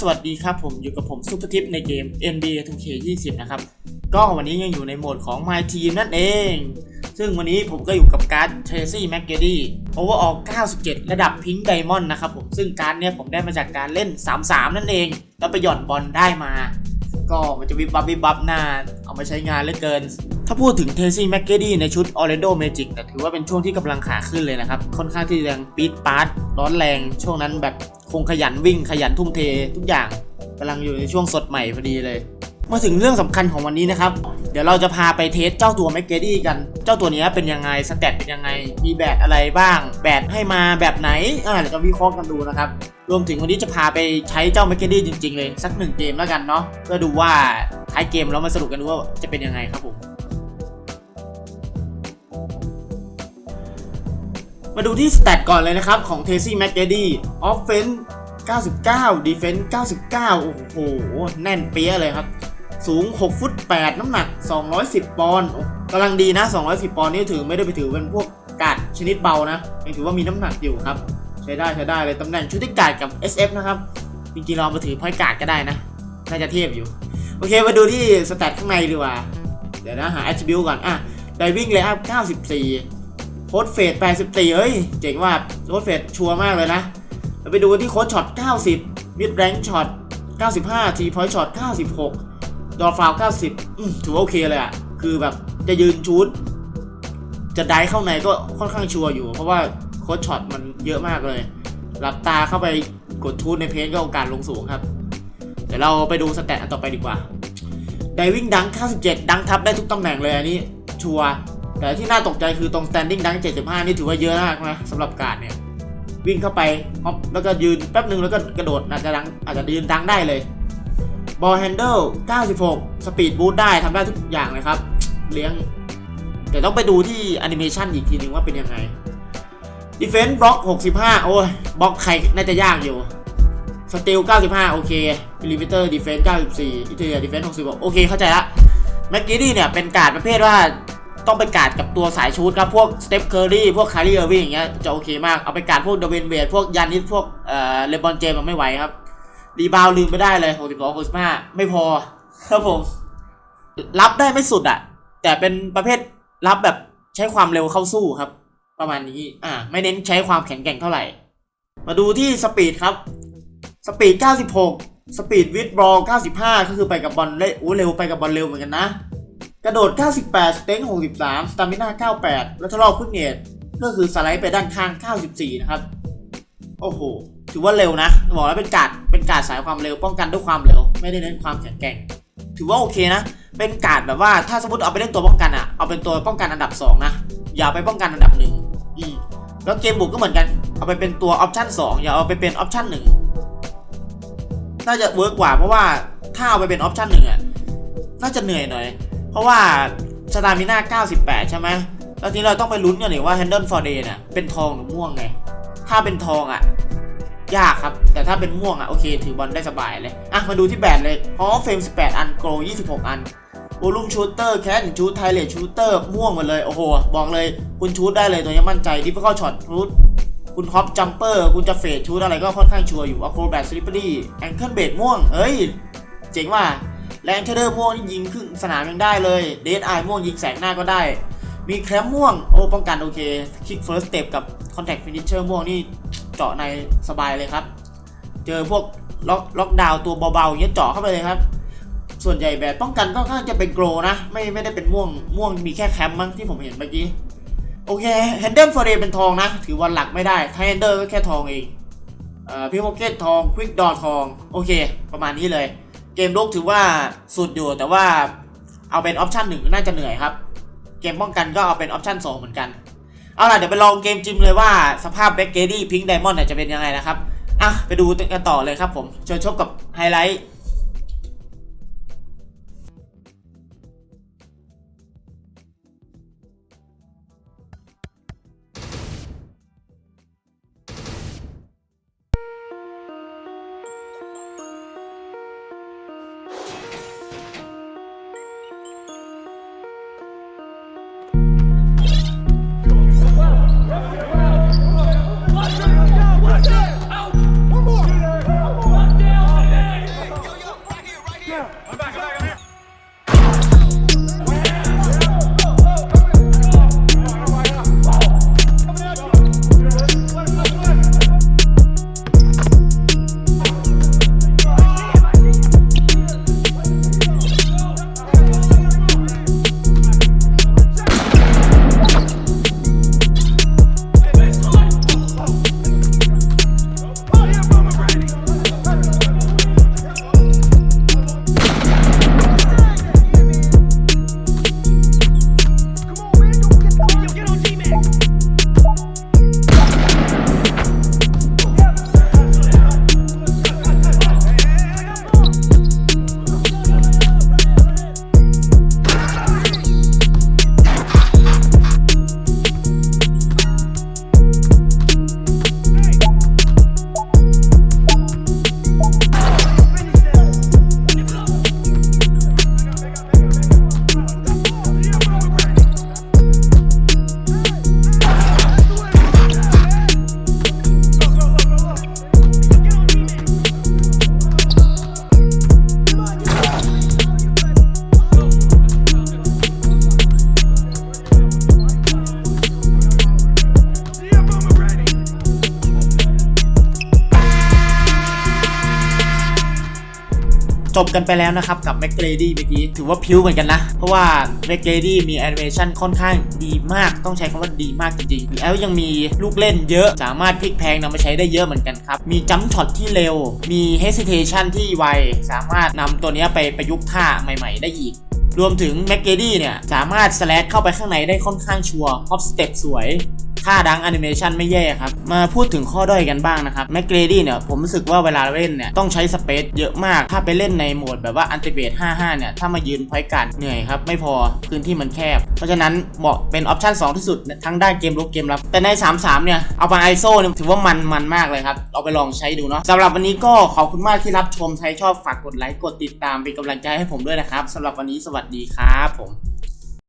สวัสดีครับผมอยู่กับผมซุปเปอร์ทิปในเกม NBA 2K 20 นะครับ ก็วันนี้ยังอยู่ในโหมดของ My Team นั่นเอง ซึ่งวันนี้ผมก็อยู่กับการ์ด Tracy McGrady Overall 97 ระดับพิงค์ไดมอนด์นะครับผมซึ่งการ์ดเนี้ยผมได้มาจากการเล่น 3-3 นั่นเอง แล้วไปหย่อนบอลได้มา ก็มันจะวิบวับวิบวับหน้า เอามาใช้งานเหลือเกิน ถ้าพูดถึงเทซี่แม็กเกดี้ในชุด Orlando Magic เนี่ยถือว่าเป็นช่วงที่กำลังขาขึ้นเลยนะครับ ค่อนข้างที่จะปี๊ดปาร์ตร้อนแรง ช่วงนั้นแบบคงขยันวิ่งขยันทุ่มเททุกอย่างกำลังอยู่ในช่วงสดใหม่พอดีเลย มาถึงเรื่องสำคัญของวันนี้นะครับ เดี๋ยวเราจะพาไปเทสเจ้าตัวแม็กเกดี้กัน เจ้าตัวนี้เป็นยังไงสเตตเป็นยังไง มีแบตอะไรบ้าง แบตให้มาแบบไหนอ่าเดี๋ยวจะวิเคราะห์กันดูนะครับ รวมถึงวันนี้จะพาไปใช้เจ้าแมคเกดี้จริงๆเลย สักหนึ่งเกมแล้วกันเนาะเพื่อดูว่าท้ายเกมแล้วมาสรุปกันดูว่าจะเป็นยังไงครับผม มาดูที่สเตตก่อนเลยนะครับ ของเทซี่แมคเกดี้ออฟเฟน99 Defense 99 โอ้โห แน่นเปี้ยเลยครับ สูง 6 ฟุต 8 น้ำหนัก 210 ปอนด์กำลังดีนะ 210 ปอนด์นี่ถือไม่ได้ไปถือเป็นพวกกาดชนิดเบานะยังถือว่ามีน้ำหนักอยู่ครับ ใช้ได้ใช้ได้เลยตำแหน่งชุดที่กาดกับ SF นะครับจริงๆเราเอามาถือพอยต์กาดก็ได้นะ น่าจะเทียบอยู่ โอเคมาดูที่สแตทข้างในดีกว่า เดี๋ยวนะหา attribute ก่อน อะ diving layup 94โค้ดเฟด84 เฮ้ย เจ๋งว่าโค้ดเฟดชัวร์มากเลยนะ เราไปดูที่โค้ดช็อต 90 mid range shot 95 t point shot 96 ดอฟาว 90อืมถือว่าโอเคเลยอะคือแบบจะยืนชูดจะได้เข้าในก็ค่อนข้างชัวร์อยู่ เพราะว่า โค้ดช็อตมันเยอะมากเลย หลับตาเข้าไปกดทูตในเพนก็โอกาสลงสูงครับ เดี๋ยวเราไปดูสแตทอันต่อไปดีกว่า Diving Dunk 97 ดังทับได้ทุกตำแหน่งเลยอันนี้ชัวร์แต่ที่น่าตกใจคือตรง Standing Dunk 75 นี่ถือว่าเยอะมากนะสำหรับการเนี่ย วิ่งเข้าไปฮอปแล้วก็ยืนแป๊บหนึ่งแล้วก็กระโดดอาจจะดังอาจจะยืนดังได้เลยบอลแฮนเดิล96 สปีดบูทได้ทำได้ทุกอย่างเลยครับ เลี้ยง แต่ต้องไปดูที่แอนิเมชันอีกทีนึงว่าเป็นยังไง ดิเฟนส์บล็อก65 โอ้ยบล็อกใครน่าจะยากอยู่สติล95 โอเคลิมิเตอร์ดิเฟนส์94อิตาเลียดิเฟนส์60โอเค เข้าใจละแม็กกี้ดี้เนี่ย เป็นการประเภทว่าต้องไปการกับตัวสายชูดครับ พวกสเตปเคอร์รี่พวกคาริเออร์วิ่งอย่างเงี้ยจะโอเคมาก เอาไปการพวกเดวินเวดพวกยานิสพวกเอ่อเลบอนเจมมันไม่ไหวครับรีบาวลืมไม่ได้เลย 62 65 ไม่พอครับผม รับได้ไม่สุดอะแต่เป็นประเภทรับแบบใช้ความเร็วเข้าสู้ครับ ประมาณนี้ อ่า ไม่เน้นใช้ความแข็งแกร่งเท่าไหร่ มาดูที่สปีดครับ สปีด 96 สปีดวิดบอล 95 ก็คือไปกับบอลได้โอ้เร็วไปกับบอลเร็วเหมือนกันนะ กระโดด 98 สเต็ง63 สตามิน่า 98 แล้วทะลอกพึ่งเนตก็คือสไลด์ไปด้านข้าง 94 นะครับ โอ้โห ถือว่าเร็วนะ บอกแล้วเป็นกาดเป็นกาดสายความเร็ว ป้องกันด้วยความเร็ว ไม่ได้เน้นความแข็งแกร่ง ถือว่าโอเคนะ เป็นกาดแบบว่าถ้าสมมติเอาไปเล่นตัวป้องกันอะเอาเป็นตัวป้องกันอันดับ 2 นะ อย่าไปป้องกันอันดับหนึ่ง แล้วเกมบุกก็เหมือนกัน เอาไปเป็นตัวออปชั่น2อย่าเอาไปเป็นออปชั่นหนึ่งน่าจะเวิร์กกว่าเพราะว่าถ้าเอาไปเป็นออปชั่นหนึ่งอะน่าจะเหนื่อยหน่อย เพราะว่าสตามิน่า98 ใช่ไหมแล้วทีเราต้องไปลุ้นกันนี่ว่า Handle for Day เนี่ยเป็นทองหรือม่วงไง ถ้าเป็นทองอะยากครับ แต่ถ้าเป็นม่วงอะโอเค ถือบอลได้สบายเลย อะ มาดูที่แบตเลยฮอเฟรม18 อัน โกล 26 อัน วอลุ่มชูเตอร์แคทชูไทเลตชูเตอร์ม่วงหมดเลย โอ้โห บอกเลยคุณชูได้เลยตัวนี้มั่นใจดิฟเฟิลช็อตรูทคุณฮอปจัมเปอร์ คุณจะเฟดชูอะไรก็ค่อนข้างชัวร์อยู่อะโครแบทสลิปเปอรี่แองเกิลเบดม่วง เอ้ย เจ๋งว่ะแรงเทเดอร์ม่วงนี่ยิงครึ่งสนามยังได้เลยเดดไอม่วงยิงแสงหน้าก็ได้ มีแครมม่วง โอ้ป้องกันโอเคคิกเฟิร์สสเต็ปกับคอนแทคฟินิชเชอร์ม่วงนี่เจาะในสบายเลยครับ เจอพวกล็อกล็อกดาวตัวเบาๆอย่างเงี้ยเจาะเข้าไปเลยครับ ส่วนใหญ่แบบป้องกันก็ค่อนข้างจะเป็นโกลนะ ไม่ไม่ได้เป็นม่วงม่วงมีแค่แคมป์มั้งที่ผมเห็นเมื่อกี้ โอเคแฮนเดิลฟอร์เดเป็นทองนะ ถือว่าหลักไม่ได้ถ้าแฮนเดิลก็แค่ทองเองเอ่อพิโมเกตทองควิกดอทอง โอเค ประมาณนี้เลย เกมลุกถือว่าสุดอยู่แต่ว่าเอาเป็นออปชันหนึ่งน่าจะเหนื่อยครับ เกมป้องกันก็เอาเป็นออปชัน2เหมือนกันเอาล่ะเดี๋ยวไปลองเกมจิมเลยว่าสภาพแบ็กเกดี้พิงค์ไดมอนด์จะเป็นยังไงนะครับอะไปดูกันต่อเลยครับผมเชิญชมกับไฮไลท์ จบกันไปแล้วนะครับกับแม c เกรดี้เมื่อกี้ถือว่าพิ้วเหมือนกันนะ เพราะว่าแม c เกรดี้มีแอนิเมชันค่อนข้างดีมากต้องใช้คำว่าดีมากจริงๆ แล้วยังมีลูกเล่นเยอะสามารถพลิกแพลงนำมาใช้ได้เยอะเหมือนกันครับ มีจัมช็อตที่เร็ว มี hesitation ที่ไว สามารถนำตัวนี้ไปประยุกต์ท่าใหม่ๆ ได้อีกรวมถึงแม c เกรดี้เนี่ย สามารถสแลดเข้าไปข้างในได้ค่อนข้างชัวร์ฮอปสเต็ปสวย ท่าดังแอนิเมชันไม่แย่ครับ มาพูดถึงข้อด้อยกันบ้างนะครับแม c เกรดี้เนี่ยผมรู้สึกว่าเวลาเล่นเนี่ยต้องใช้สเปซเยอะมาก ถ้าไปเล่นในโหมดแบบว่าอันติเบต55 เนี่ย ถ้ามายืนพอยการเหนื่อยครับ ไม่พอพื้นที่มันแคบ เพราะฉะนั้นเหมาะเป็นออปชั่น2ที่สุด ทั้งด้านเกมรุกเกมรับ แต่ใน 33 เนี่ย เอาไปไอโซเนี่ยถือว่ามันมันมากเลยครับ เอาไปลองใช้ดูเนาะสำหรับวันนี้ก็ขอบคุณมากที่รับชมใครชอบฝากกดไลค์กดติดตามเป็นกำลังใจให้ผมด้วยนะครับสำหรับวันนี้สวัสดีครับผม